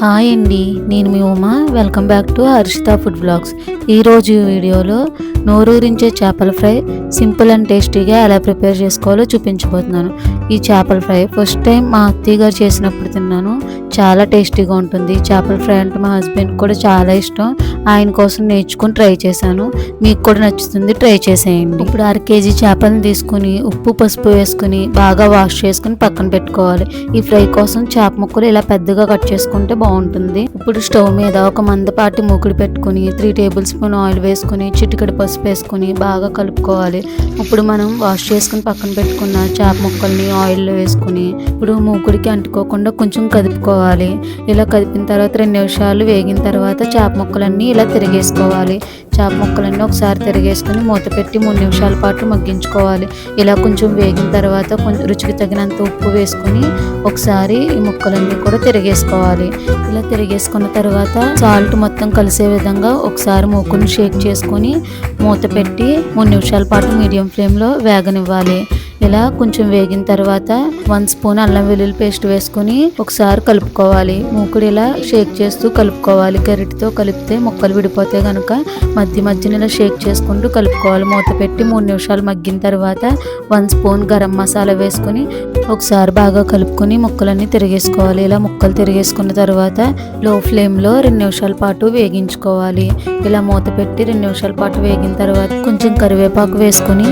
Hi అండి నేను మీ Uma. Welcome back to Harshitha food blogs. ఈరోజు వీడియోలో నోరూరించే చేపల ఫ్రై సింపుల్ అండ్ టేస్టీగా ఎలా ప్రిపేర్ చేసుకోవాలో చూపించబోతున్నాను. ఈ చేపల ఫ్రై ఫస్ట్ టైం మా అత్తయ్య గారు చేసినప్పుడు తిన్నాను. చాలా టేస్టీగా ఉంటుంది. చేపల ఫ్రై అంటే మా హస్బెండ్ కూడా చాలా ఇష్టం. ఆయన కోసం నేర్చుకుని ట్రై చేశాను. మీకు కూడా నచ్చుతుంది ట్రై చేసేయండి. ఇప్పుడు అర కేజీ చేపలను తీసుకుని ఉప్పు పసుపు వేసుకుని బాగా వాష్ చేసుకుని పక్కన పెట్టుకోవాలి. ఈ ఫ్రై కోసం చేప ముక్కలు ఇలా పెద్దగా కట్ చేసుకుంటే బాగుంటుంది. ఇప్పుడు స్టవ్ మీద ఒక మందపాటి మూకుడు పెట్టుకుని త్రీ టేబుల్ స్పూన్ ఆయిల్ వేసుకుని చిటికెడు పసుపు వేసుకుని బాగా కలుపుకోవాలి. ఇప్పుడు మనం వాష్ చేసుకుని పక్కన పెట్టుకున్న చేప ముక్కల్ని ఆయిల్లో వేసుకుని ఇప్పుడు మూకుడికి అంటుకోకుండా కొంచెం కదుపుకోవాలి. ఇలా కదిపిన తర్వాత రెండు నిమిషాలు వేగిన తర్వాత చేప ముక్కలన్నీ ఇలా తిరిగేసుకోవాలి. చేప ముక్కలన్నీ ఒకసారి తిరిగేసుకుని మూత పెట్టి మూడు నిమిషాల పాటు మగ్గించుకోవాలి. ఇలా కొంచెం వేగిన తర్వాత కొంచెం రుచికి తగినంత ఉప్పు వేసుకుని ఒకసారి ఈ ముక్కలన్నీ కూడా తిరిగేసుకోవాలి. ఇలా తిరిగేసుకున్న తర్వాత సాల్ట్ మొత్తం కలిసే విధంగా ఒకసారి మూకుని షేక్ చేసుకొని మూత పెట్టి మూడు నిమిషాల పాటు మీడియం ఫ్లేమ్లో వేగనివ్వాలి. ఇలా కొంచెం వేగిన తర్వాత వన్ స్పూన్ అల్లం వెల్లుల్లి పేస్ట్ వేసుకుని ఒకసారి కలుపుకోవాలి. మూకుడు ఇలా షేక్ చేస్తూ కలుపుకోవాలి. గరిటితో కలిపితే ముక్కలు విడిపోతే కనుక మధ్య మధ్యన ఇలా షేక్ చేసుకుంటూ కలుపుకోవాలి. మూత పెట్టి మూడు నిమిషాలు మగ్గిన తర్వాత వన్ స్పూన్ గరం మసాలా వేసుకుని ఒకసారి బాగా కలుపుకొని ముక్కలన్నీ తిరిగేసుకోవాలి. ఇలా ముక్కలు తిరిగేసుకున్న తర్వాత లో ఫ్లేమ్లో రెండు నిమిషాల పాటు వేగించుకోవాలి. ఇలా మూత పెట్టి రెండు నిమిషాల పాటు వేగిన తర్వాత కొంచెం కరివేపాకు వేసుకొని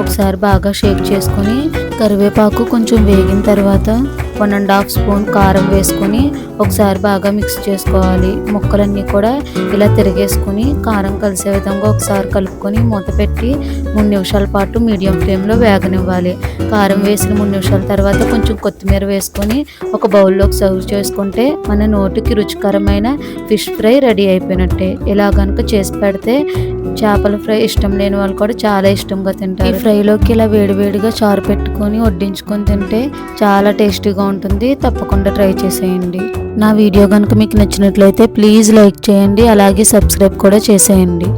ఒకసారి బాగా షేక్ చేసుకొని కరివేపాకు కొంచెం వేగిన తర్వాత వన్ అండ్ హాఫ్ స్పూన్ కారం వేసుకొని ఒకసారి బాగా మిక్స్ చేసుకోవాలి. ముక్కలన్నీ కూడా ఇలా తిరిగేసుకొని కారం కలిసే విధంగా ఒకసారి కలుపుకొని మూత పెట్టి మూడు నిమిషాల పాటు మీడియం ఫ్లేమ్లో వేగనివ్వాలి. కారం వేసిన మూడు నిమిషాల తర్వాత కొంచెం కొత్తిమీర వేసుకొని ఒక బౌల్లోకి సర్వ్ చేసుకుంటే మన నోటికి రుచికరమైన ఫిష్ ఫ్రై రెడీ అయిపోయినట్టే. ఇలా కనుక చేసి పెడితే చేపల ఫ్రై ఇష్టం లేని వాళ్ళు కూడా చాలా ఇష్టంగా తింటారు. ఈ ఫ్రైలోకి ఇలా వేడివేడిగా చారు పెట్టుకొని వడ్డించుకొని తింటే చాలా టేస్టీగా ఉంటుంది తప్పకుండా ట్రై చేసేయండి. నా వీడియో కనుక మీకు నచ్చినట్లయితే ప్లీజ్ లైక్ చేయండి. అలాగే సబ్స్క్రైబ్ కూడా చేసేయండి.